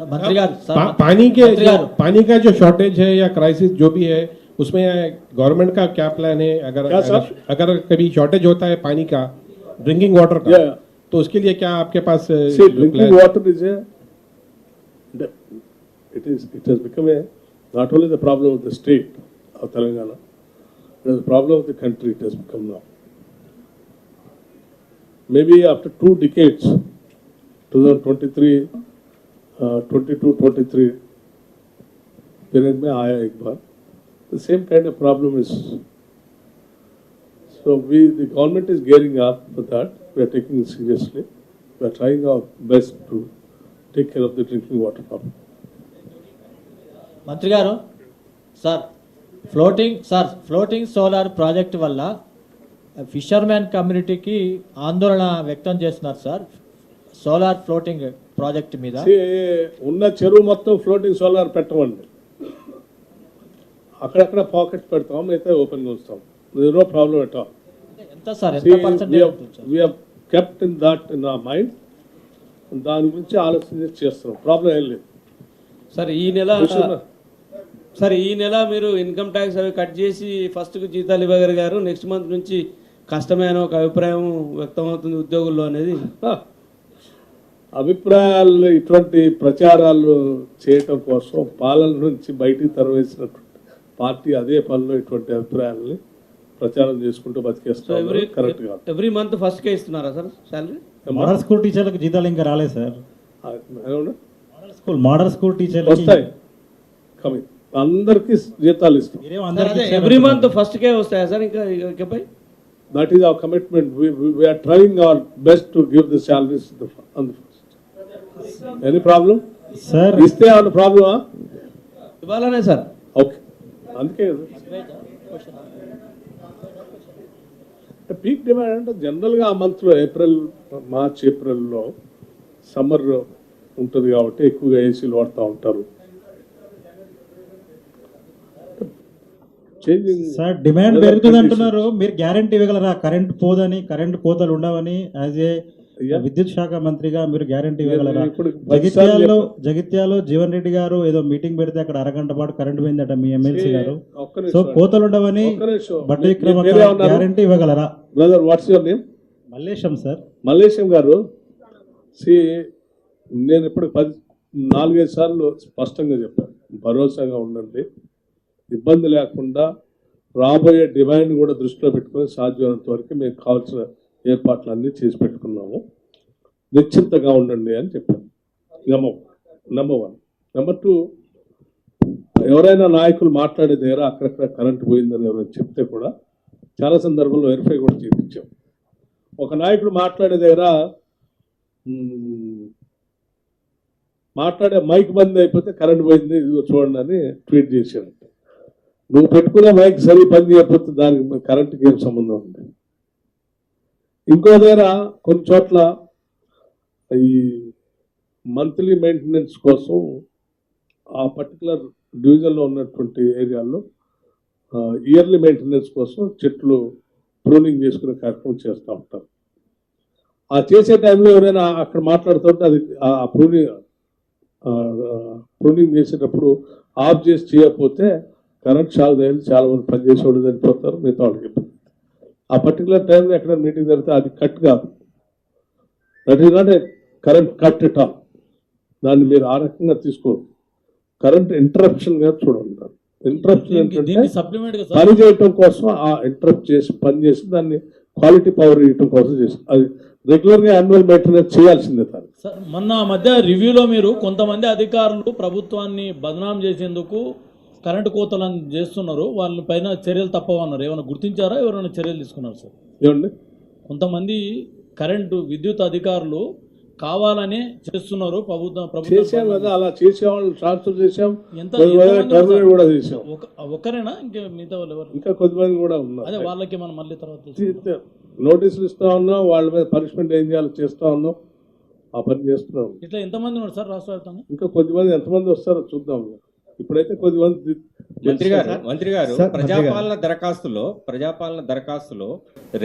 पानी के पानी का जो शॉर्टेज है या क्राइसिस जो भी है उसमें गवर्नमेंट का क्या प्लान है? अगर अगर कभी शॉर्टेज होता है पानी का ड्रिंकिंग वाटर का तो उसके लिए क्या आपके पास drinking water is it is it has become not only the problem of the state of Telangana it is problem of the country it has become now maybe after two decades 2023 uh, 22, 23 period में आया एक बार, the same kind of problem is so we, the government is gearing up for that. We are taking it seriously. We are trying our best to take care of the drinking water problem. మంత్రి గారు sir floating sir floating solar project వల్ల fisherman కమ్యూనిటీకి ఆందోళన వ్యక్తం చేస్తున్నారు sir solar floating project మీద? ఉన్న చెరువు మొత్తం ఫ్లోటింగ్ సోలార్ పెట్టమండి. అక్కడక్కడ పాకెట్స్ పెడతాం మిగతా ఓపెన్గా ఉంచుతాం. నో ప్రాబ్లం ఎట్ ఆల్ ఎంత sir? Kept in that in ఆ మైండ్ దాని గురించి ఆలోచన చేస్తున్నాం. ప్రాబ్లం ఏం లేదు. సార్ ఈ నెల. సార్ ఈ నెల మీరు ఇన్కమ్ ట్యాక్స్ అవి కట్ చేసి ఫస్ట్కు జీతాలు ఇవ్వగలిగారు. నెక్స్ట్ మంత్ నుంచి కష్టమైన ఒక అభిప్రాయం వ్యక్తమవుతుంది ఉద్యోగుల్లో అనేది. అభిప్రాయాలు ఇటువంటి ప్రచారాలు చేయటం కోసం పాలన నుంచి బయటికి తరవేసినటువంటి పార్టీ అదే పనిలో ఇటువంటి అభిప్రాయాలని ప్రచారం చేసుకుంటూ సో బతికేస్తాం ఎవ్రీ కరెక్ట్ ఎవ్రీ మంత్ ఫస్ట్కే ఇస్తున్నారా సార్ మోడల్ స్కూల్ టీచర్లకు జీతాలు ఇంకా రాలేదు sir? Model school model school టీచర్లకి వస్తాయి. కమింగ్ అందరికీ జీతాలు ఇస్తాం. ఎవ్రీ మంత్ అంటున్నారు. ఫస్ట్కే వస్తాయా సార్ ఇంకా ఇకపై that is our commitment we're trying our best to give the salaries on the first any problem sir ఇస్తే ఏమైనా ప్రాబ్లమా ఇవ్వాలనే సార్ ఓకే అందుకే కదా. పీక్ డిమాండ్ అంటే జనరల్గా ఆ మంత్లో ఏప్రిల్ మార్చ్ ఏప్రిల్లో సమ్మర్ ఉంటుంది కాబట్టి ఎక్కువగా ఏసీలు వాడుతూ ఉంటారు. సార్ డిమాండ్ పెరుగుతుంది అంటున్నారు మీరు గ్యారంటీ ఇవ్వగలరా? కరెంట్ పోదని కరెంట్ కోతలు ఉండవని యాజ్ ఏ. విద్యుత్ శాఖ మంత్రిగా మీరు గ్యారంటీ ఇవ్వగలరా జగిత్యాలలో. జగిత్యాలో జీవన్ రెడ్డి గారు ఏదో మీటింగ్ పెడితే అక్కడ అరగంట పాటు కరెంట్ పోయిందట మీ ఎమ్మెల్సీ గారు సో. కోతలు ఉండవని. బట్టి? గ్యారంటీ ఇవ్వగలరా brother what's your name Mallesham sir Mallesham గారు సి నేను ఇప్పుడు పది నాలుగైదు సార్లు స్పష్టంగా చెప్పాను భరోసాగా ఉండండి ఇబ్బంది లేకుండా రాబోయే డిమాండ్ కూడా దృష్టిలో పెట్టుకొని సాధ్యమైనంత వరకు మేము కావాల్సిన ఏర్పాట్లన్నీ చేసి పెట్టుకున్నాము. నిశ్చింతగా ఉండండి అని చెప్పాను. Number number one number two ఎవరైనా నాయకులు మాట్లాడే దగ్గర అక్కడక్కడ కరెంట్ పోయిందని ఎవరైనా చెప్తే కూడా చాలా సందర్భంలో వెరిఫై కూడా చేయించాం. ఒక నాయకుడు మాట్లాడే దగ్గర మాట్లాడే మైక్ బంద్ అయిపోతే కరెంట్ పోయింది ఇదిగో చూడండి అని ట్వీట్ చేశాను నువ్వు పెట్టుకునే మైక్ సరి పని చేయకపోతే దానికి కరెంటుకి ఏం సంబంధం ఉంది? ఇంకో దగ్గర కొన్ని చోట్ల ఈ మంత్లీ మెయింటెనెన్స్ కోసం ఆ పర్టికులర్ డివిజన్లో ఉన్నటువంటి ఏరియాల్లో ఇయర్లీ మెయింటెనెన్స్ కోసం చెట్లు ప్రూనింగ్ చేసుకునే కార్యక్రమం చేస్తూ ఉంటారు. ఆ చేసే టైంలో ఎవరైనా అక్కడ మాట్లాడుతుంటే అది ఆ ప్రూనింగ్ ప్రూనింగ్ చేసేటప్పుడు ఆఫ్ చేసి చేయకపోతే కరెంట్ షాక్ చేయాలి చాలా మంది పనిచేసేవాళ్ళు చనిపోతారు మిగతా వాళ్ళకి ఆ పర్టికులర్ టైంలో ఎక్కడ మీటింగ్ జరిగితే అది కట్ కాదు. That is not a current cut it all దాన్ని మీరు ఆ రకంగా తీసుకోరు. కరెంట్ ఇంటరప్షన్గా చూడండి. ఇంటరప్షన్ ఏంటంటే పని చేయటం కోసం ఆ ఇంటరప్ట్ చేసి పని చేసి దాన్ని క్వాలిటీ పవర్ ఇవ్వటం కోసం చేసి అది రెగ్యులర్గా యాన్యువల్ మెయింటెనెన్స్ చేయాల్సిందే సార్. మొన్న మధ్య రివ్యూలో మీరు కొంతమంది అధికారులు ప్రభుత్వాన్ని బదనాం చేసేందుకు కరెంటు కోతలను చేస్తున్నారు వాళ్ళ పైన చర్యలు తప్పవన్నారు. ఏమైనా గుర్తించారా? ఎవరైనా చర్యలు తీసుకున్నారు సార్? ఏమండి? కొంతమంది కరెంటు విద్యుత్ అధికారులు కావాలనే చేస్తున్నారు ప్రభుత్వం చేసాం కదా ప్రభుత్వం అలా చేసేవాళ్ళు ట్రాన్స్ఫర్ చేసాం ఎంత ఎంతమంది టర్మినేట్ కూడా? చేసాం ఒక- ఒక్కరేనా ఇంకా మిగతా వాళ్ళు ఎవరు? ఇంకా కొద్దిమంది కూడా అదే ఉన్నారు వాళ్ళకి మనం మళ్ళీ తర్వాత తీసుకుందాం. నోటీసులు ఇస్తా ఉన్నాం వాళ్ళ మీద పనిష్మెంట్ ఏం చేయాలో చేస్తా ఉన్నాం. ఆ పని చేస్తున్నాం. ఇట్లా ఎంతమంది ఉన్నారు సార్ రాష్ట్ర వ్యాప్తంగా? ఇంకా కొద్దిమంది ఎంతమంది వస్తారో చూద్దాం. ఇప్పుడైతే కొద్దిమంది మంత్రి గారు మంత్రి గారు మంత్రి గారు. ప్రజాపాలన దరఖాస్తులో ప్రజాపాలన దరఖాస్తులో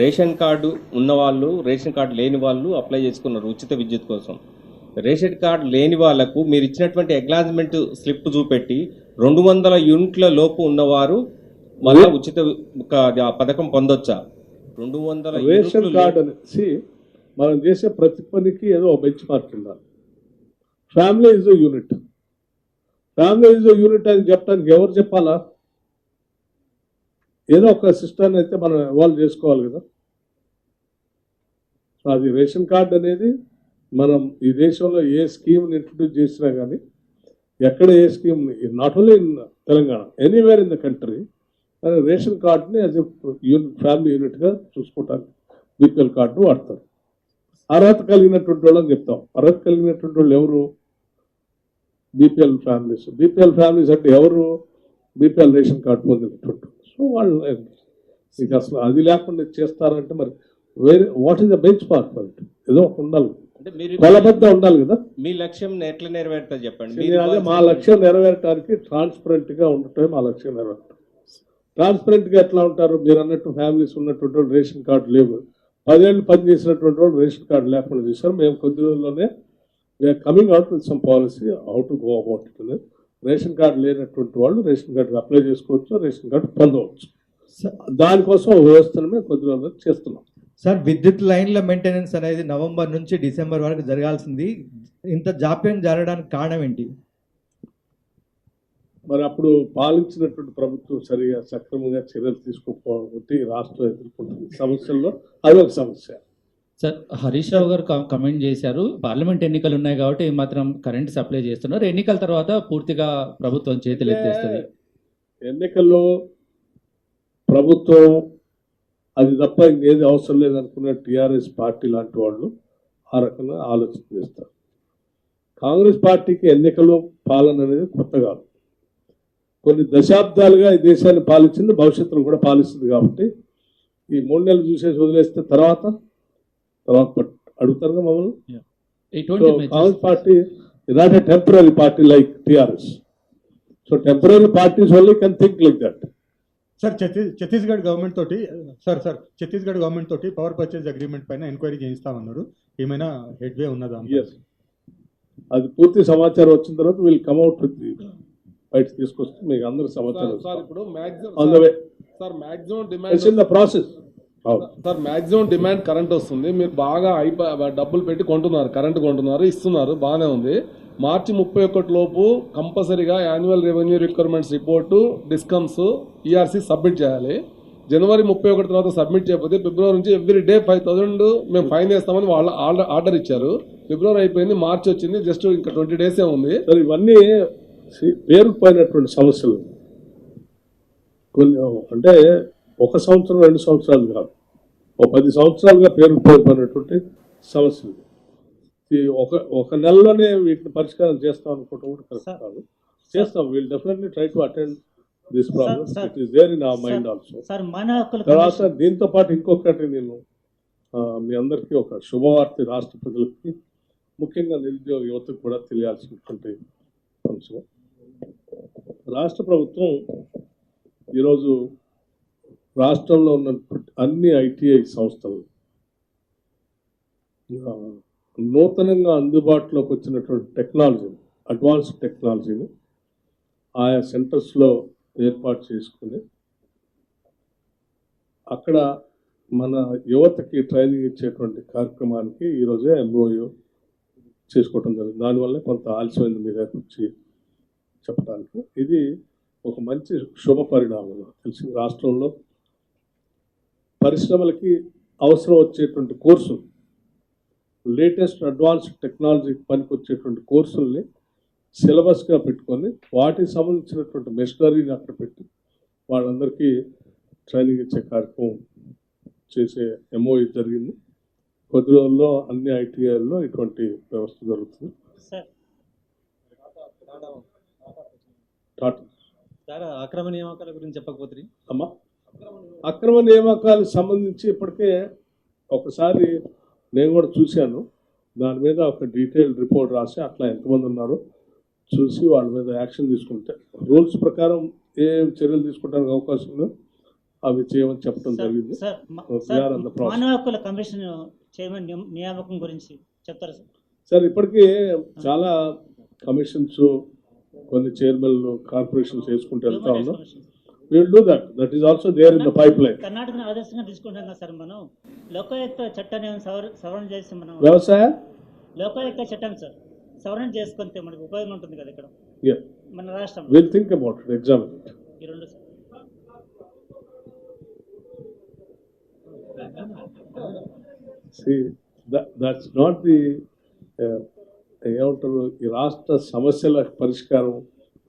రేషన్ కార్డు ఉన్న వాళ్ళు రేషన్ కార్డు లేని వాళ్ళు అప్లై చేసుకున్నారు ఉచిత విద్యుత్ కోసం. రేషన్ కార్డు లేని వాళ్ళకు మీరు ఇచ్చినటువంటి అక్నాలజ్మెంట్ స్లిప్ చూపెట్టి రెండు వందల యూనిట్ల లోపు ఉన్నవారు మళ్ళా ఉచిత ఒక ఆ పథకం పొందొచ్చా? రెండు వందల రేషన్ కార్డ్ అనేసి మనం చేసే ప్రతి పనికి ఏదో ఒక బెంచ్ మార్క్ ఉండాలి family is unit family unit అని చెప్పడానికి ఎవరు చెప్పాలా? ఏదో ఒక సిస్టమ్ అయితే మనం ఇవాల్వ్ చేసుకోవాలి కదా. అది రేషన్ కార్డు అనేది మనం ఈ దేశంలో ఏ స్కీమ్ని ఇంట్రడ్యూస్ చేసినా కానీ ఎక్కడ a scheme not only in Telangana anywhere in the country ration కార్డుని యాజ్ యూనిట్ ఫ్యామిలీ యూనిట్గా చూసుకోవటానికి బీపీఎల్ కార్డు వాడతారు. అర్హత కలిగినటువంటి వాళ్ళని చెప్తాం. అర్హత కలిగినటువంటి వాళ్ళు ఎవరు? బీపీఎల్ ఫ్యామిలీస్ బీపీఎల్ ఫ్యామిలీస్ అంటే ఎవరు? బీపీఎల్ రేషన్ కార్డు పొందినటువంటి సో వాళ్ళు మీకు అసలు అది లేకుండా చేస్తారంటే మరి వేరే what is the benchmark for it ఏదో ఒకటి ఉండాలి. కొలబద్ద ఉండాలి కదా. మీ లక్ష్యం ఎట్లా నెరవేరుతా చెప్పండి. అదే మా లక్ష్యం నెరవేరటానికి ట్రాన్స్పరెంట్గా ఉండటమే మా లక్ష్యం నెరవేరటం ట్రాన్స్పరెంట్గా ఎట్లా ఉంటారు? మీరు అన్నట్టు ఫ్యామిలీస్ ఉన్నటువంటి రేషన్ కార్డు లేవు. పదేళ్ళు పని చేసినటువంటి వాళ్ళు రేషన్ కార్డు లేకుండా చేశారు. మేము కొద్ది రోజుల్లోనే we're coming out with some policy how to go about it అనేది. రేషన్ కార్డు లేనటువంటి వాళ్ళు రేషన్ కార్డు అప్లై చేసుకోవచ్చు రేషన్ కార్డు పొందవచ్చు. దానికోసం వ్యవస్థను మేము కొద్ది రోజుల్లో చేస్తున్నాం. సార్ విద్యుత్ లైన్ల మెయింటెనెన్స్ అనేది నవంబర్ నుంచి డిసెంబర్ వరకు జరగాల్సింది. ఇంత జాప్యం జరగడానికి కారణం ఏంటి? మరి అప్పుడు పాలించినటువంటి ప్రభుత్వం సరిగా సక్రమంగా చర్యలు తీసుకోకపోతే రాష్ట్రం ఎదుర్కొంటుంది సమస్యల్లో అది ఒక సమస్య. సార్ హరీష్ రావు గారు కమెంట్ చేశారు. పార్లమెంట్ ఎన్నికలు ఉన్నాయి కాబట్టి మాత్రం కరెంట్ సప్లై చేస్తున్నారు. ఎన్నికల తర్వాత పూర్తిగా ప్రభుత్వం చేతులు ఎత్తేస్తుంది. ఎన్నికల్లో ప్రభుత్వం అది తప్ప ఇంకేది అవసరం లేదనుకున్న టీఆర్ఎస్ పార్టీ లాంటి వాళ్ళు ఆ రకంగా ఆలోచన చేస్తారు. కాంగ్రెస్ పార్టీకి ఎన్నికలు పాలన అనేది కొత్త కాదు. కొన్ని దశాబ్దాలుగా ఈ దేశాన్ని పాలించింది భవిష్యత్తులో కూడా పాలిస్తుంది కాబట్టి ఈ మూడు నెలలు చూసేసి వదిలేస్తే తర్వాత అడుగుతారుగా మమ్మల్ని? Is not a temporary party like TRS. So temporary parties only can think like that. Sir ఛత్తీ- Chhattisgarh government తోటి సార్ సార్ ఛత్తీస్గఢ్ గవర్నమెంట్ తోటి పవర్ పర్చేజ్ అగ్రిమెంట్ పైన ఎంక్వైరీ చేయిస్తామన్నారు. ఏమైనా హెడ్ వే ఉన్నదా. అది పూర్తి సమాచారం వచ్చిన తర్వాత వీళ్ళు కమ్అట్ విత్ బయట తీసుకొస్తే మీకు అందరు సమాచారం సార్ ఇప్పుడు maximum on the way sir maximum it's demand in the process sir maximum demand current వస్తుంది. మీరు బాగా అయిపో డబ్బులు పెట్టి కొంటున్నారు కరెంట్ కొంటున్నారు ఇస్తున్నారు బాగానే ఉంది. మార్చి ముప్పై ఒకటి లోపు కంపల్సరీగా annual revenue requirements report discoms ERC submit చేయాలి. జనవరి ముప్పై ఒకటి తర్వాత సబ్మిట్ చేయకపోతే ఫిబ్రవరి నుంచి ఎవ్రీ డే ఫైవ్ థౌసండ్ మేము ఫైన్ చేస్తామని వాళ్ళు ఆర్డర్ ఆర్డర్ ఇచ్చారు. ఫిబ్రవరి అయిపోయింది మార్చి వచ్చింది జస్ట్ ఇంకా ట్వంటీ డేసే ఉంది. సరే ఇవన్నీ పేరుకుపోయినటువంటి సమస్యలు. కొన్ని అంటే ఒక సంవత్సరం రెండు సంవత్సరాలు కాదు. ఒక పది సంవత్సరాలుగా పేరుకుపోయినటువంటి సమస్యలు ఈ ఒక ఒక నెలలోనే వీటిని పరిష్కారం చేస్తాం అనుకోవటం కూడా కరెక్ట్ కాదు. చేస్తాం. We'll definitely try to attend this problem. It is there in our mind also తర్వాత దీంతో పాటు ఇంకొకటి నేను ఆ, మీ అందరికీ ఒక శుభవార్త రాష్ట్ర ప్రజలకి ముఖ్యంగా నిరుద్యోగ యువతకు కూడా తెలియాల్సినటువంటి అంశం. రాష్ట్ర ప్రభుత్వం ఈరోజు రాష్ట్రంలో ఉన్నటువంటి అన్ని ఐటీఐ సంస్థలు నూతనంగా అందుబాటులోకి వచ్చినటువంటి టెక్నాలజీని అడ్వాన్స్డ్ టెక్నాలజీని ఆయా సెంటర్స్లో ఏర్పాటు చేసుకుని అక్కడ మన యువతకి ట్రైనింగ్ ఇచ్చేటువంటి కార్యక్రమానికి ఈరోజే ఎంఓయూ చేసుకోవటం జరిగింది. దానివల్ల కొంత ఆలస్యమైంది మీ దగ్గర వచ్చి చెప్పడానికి ఇది ఒక మంచి శుభ పరిణామం. తెలిసి రాష్ట్రంలో పరిశ్రమలకి అవసరం వచ్చేటువంటి కోర్సు లేటెస్ట్ అడ్వాన్స్ టెక్నాలజీకి పనికి వచ్చేటువంటి కోర్సుల్ని సిలబస్గా పెట్టుకొని వాటికి సంబంధించినటువంటి మెషినరీని అక్కడ పెట్టి వాళ్ళందరికీ ట్రైనింగ్ ఇచ్చే కార్యక్రమం చేసే ఎంఓఈ జరిగింది. కొద్ది రోజుల్లో అన్ని ఐటీఐల్లో ఇటువంటి వ్యవస్థ జరుగుతుంది. సార్. అక్రమ నియామకాల గురించి చెప్పకపోతే అమ్మా. అక్రమ నియామకాలకు సంబంధించి ఇప్పటికే ఒకసారి నేను కూడా చూశాను. దాని మీద ఒక డీటెయిల్ రిపోర్ట్ రాసి అట్లా ఎంతమంది ఉన్నారో చూసి వాళ్ళ మీద యాక్షన్ తీసుకుంటే రూల్స్ ప్రకారం ఏ చర్యలు తీసుకోవడానికి అవకాశం ఉందో అవి చేయమని చెప్పడం జరిగింది. మానవ హక్కుల కమిషన్ చైర్మన్ నియామకం గురించి చెప్తారా సార్? సార్ ఇప్పటికీ చాలా కమిషన్స్ కొన్ని చైర్మన్లు కార్పొరేషన్స్ చేసుకుంటూ వెళ్తా ఉన్నాం will do that that is also there in the pipeline కర్ణాటకను ఆదర్శంగా తీసుకుంటాం కదా సార్ మనం. లోకాయుక్త చట్టాన్ని సవరణ చేసి మనం వ్యవసాయ లోకాయుక్త చట్టం సార్. సవరణ చేసుకుంటే మనకు ఉపయోగం ఉంటుంది కదా ఇక్కడ. మన రాష్ట్రం will think about it exam ఈ రెండు sir. See, that, that's not the, uh, ఏమంటారు ఈ రాష్ట్ర సమస్యల పరిష్కారం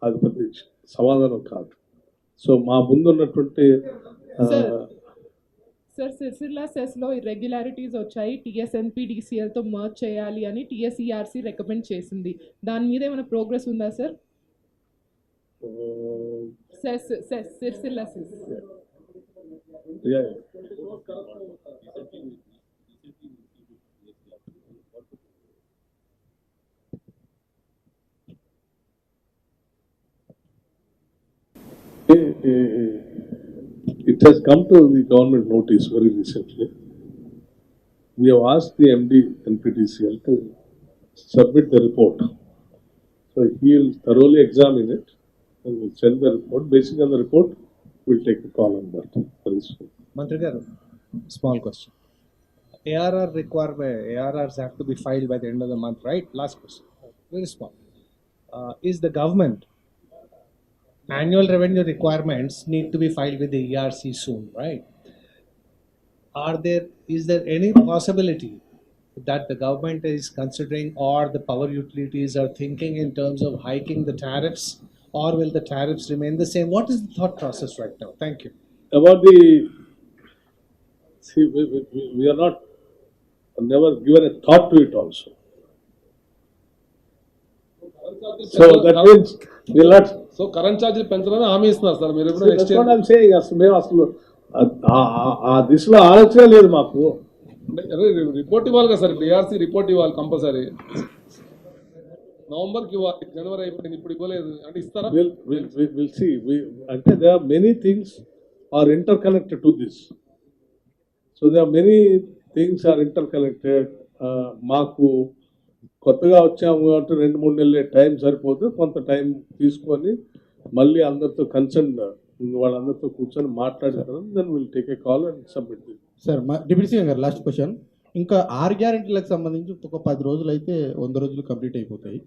అది పెద్ద సమాధానం కాదు. సో మా ముందున్నటువంటి. సార్ సిరిసిల్ల సెస్లో ఇర్రెగ్యులారిటీస్ వచ్చాయి. టీఎస్ఎన్పి డిసిఎల్తో మర్జ్ చేయాలి అని టీఎస్ఈఆర్సీ రికమెండ్ చేసింది. దాని మీద ఏమైనా ప్రోగ్రెస్ ఉందా sir CESS CESS Sircilla CESS. Uh, it has come to the government notice very recently. We have asked the MD NPTCL to submit the report. So he will thoroughly examine it and will send the report. Based on the report, we'll take a call on that. Mantri small question. ARR requirement, ARRs have to be filed by the end of the month, right? Last question. Very small. Uh, is the government annual revenue requirements need to be filed with the ERC soon, right? Are there, is there any possibility that the government is considering or the power utilities are thinking in terms of hiking the tariffs? Or will the tariffs remain the same? What is the thought process right now? Thank you. About the, see, we, we, we- are not, never given a thought to it also. So that means we'll not, so current ఛార్జీలు పెంచాలని హామీ ఇస్తున్నారు sir. మీరు ఇప్పుడు next అసలు మేము అసలు ఆ- దిశలో ఆలోచన లేదు మాకు. రిపోర్ట్ ఇవ్వాలి కదా సార్. డిఆర్సీ రిపోర్ట్ ఇవ్వాలి కంపల్సరీ. నవంబర్కి ఇవ్వాలి. జనవరి అయిపోయింది. ఇప్పుడు ఇవ్వలేదు. అంటే ఇస్తారా? అంటే there are many things are interconnected to this. So there are many things are interconnected. Uh, మాకు కొత్తగా వచ్చాము అంటే రెండు మూడు నెలలే టైం సరిపోతే కొంత టైం తీసుకొని మళ్ళీ అందరితో కన్సర్న్ వాళ్ళందరితో కూర్చొని మాట్లాడిన తర్వాత then will take a call and submit sir మా డిప్యూటీ సీఎం గారు లాస్ట్ క్వశ్చన్ ఇంకా ఆరు గ్యారెంటీలకు సంబంధించి ఒక పది రోజులు అయితే వంద రోజులు కంప్లీట్ అయిపోతాయి.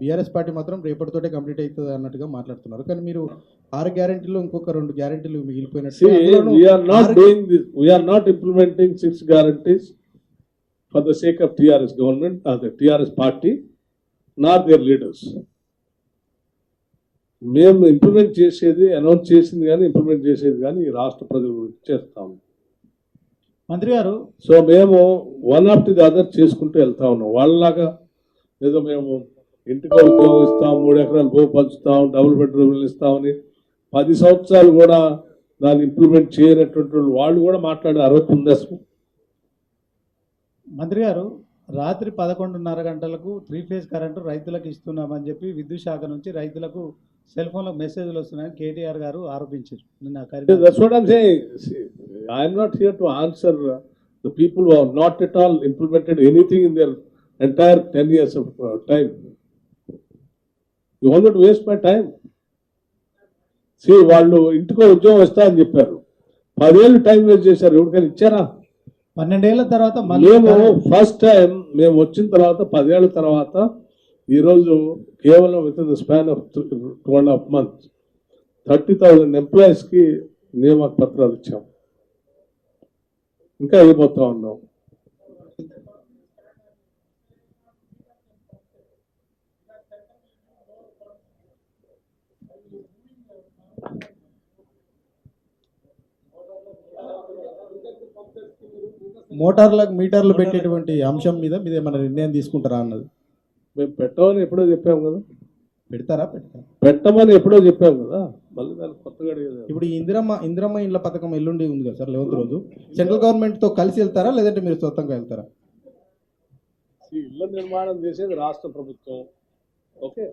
బీఆర్ఎస్ పార్టీ మాత్రం రేపటితోటే కంప్లీట్ అవుతుంది అన్నట్టుగా మాట్లాడుతున్నారు. కానీ మీరు ఆరు గ్యారెంటీలు ఇంకొక రెండు గ్యారెంటీలు మిగిలిపోయినట్టు See, అందులోనూ we are for the sake of TRS government, or the TRS party, nor their leaders. మేము ఇంప్లిమెంట్ చేసేది అనౌన్స్ చేసింది కానీ ఇంప్లిమెంట్ చేసేది కానీ ఈ రాష్ట్ర ప్రజలు చేస్తాము మంత్రి గారు సో మేము వన్ ఆఫ్టర్ ది అదర్ చేసుకుంటూ వెళ్తా ఉన్నాం. వాళ్ళలాగా ఏదో మేము ఇంటికి ఉద్యోగం ఇస్తాం మూడు ఎకరాలు భూ పంచుతాం డబుల్ బెడ్రూమ్లు ఇస్తామని పది సంవత్సరాలు కూడా దాన్ని ఇంప్లిమెంట్ చేయనటువంటి వాళ్ళు వాళ్ళు కూడా మాట్లాడే అర్హత ఉంది అసలు. మంత్రి గారు రాత్రి పదకొండున్నర గంటలకు త్రీ ఫేజ్ కరెంటు రైతులకు ఇస్తున్నామని చెప్పి విద్యుత్ శాఖ నుంచి రైతులకు సెల్ ఫోన్లో మెసేజ్లు వస్తున్నాయని కేటీఆర్ గారు ఆరోపించారు నిన్న uh, the people who have not at all implemented anything in their entire ten years of uh, time. You want me to waste my time? See, వాళ్ళు ఇంటికో ఉద్యోగం ఇస్తా అని చెప్పారు పదేళ్ళు టైం వేస్ట్ చేశారు ఎవరికైనా ఇచ్చారా పన్నెండేళ్ళ తర్వాత మళ్ళీ మేము ఫస్ట్ టైం మేము వచ్చిన తర్వాత పదేళ్ళ తర్వాత ఈరోజు కేవలం with in the span of two and half months thirty thousand ఎంప్లాయీస్కి నియామక పత్రాలు ఇచ్చాం. ఇంకా అయిపోతా ఉన్నాం. మోటార్లకు మీటర్లు పెట్టేటువంటి అంశం మీద మీద ఏమైనా నిర్ణయం తీసుకుంటారా అన్నది? మేము పెట్టమని ఎప్పుడో చెప్పాం కదా. పెడతారా? పెడతారా? పెట్టమని ఎప్పుడో చెప్పాం కదా. మళ్ళీ దాన్ని కొత్తగా ఇప్పుడు ఈ ఇందిరమ్మ ఇందిరమ్మ ఇండ్ల పథకం ఎల్లుండి ఉంది కదా సార్ లెవెంత్ రోజు. సెంట్రల్ గవర్నమెంట్తో కలిసి వెళ్తారా లేదంటే మీరు సొంతంగా వెళ్తారా? ఈ ఇళ్ళ నిర్మాణం చేసేది రాష్ట్ర ప్రభుత్వం. ఓకే.